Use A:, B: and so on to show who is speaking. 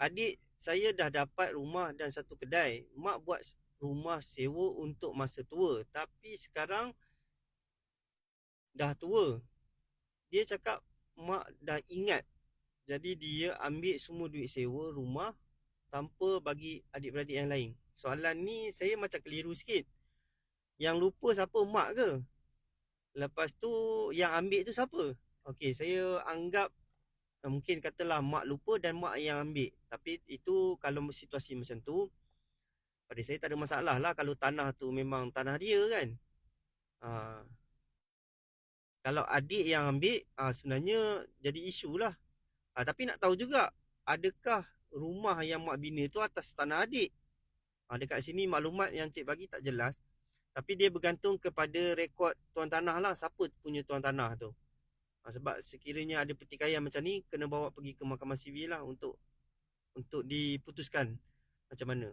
A: adik saya dah dapat rumah dan satu kedai. Mak buat rumah sewa untuk masa tua. Tapi sekarang dah tua. Dia cakap mak dah ingat. Jadi dia ambil semua duit sewa rumah tanpa bagi adik-beradik yang lain. Soalan ni saya macam keliru sikit. Yang lupa siapa mak ke? Lepas tu yang ambil tu siapa? Okey, saya anggap mungkin katalah mak lupa dan mak yang ambil. Tapi itu kalau situasi macam tu pada saya tak ada masalah lah kalau tanah tu memang tanah dia kan. Ha. Kalau adik yang ambil ha, sebenarnya jadi isu lah. Ha, tapi nak tahu juga adakah rumah yang mak bina tu atas tanah adik? Ha, dekat sini maklumat yang cik bagi tak jelas. Tapi dia bergantung kepada rekod tuan tanah lah. Siapa punya tuan tanah tu. Ha, sebab sekiranya ada pertikaian macam ni, kena bawa pergi ke mahkamah sivil lah untuk untuk diputuskan macam mana.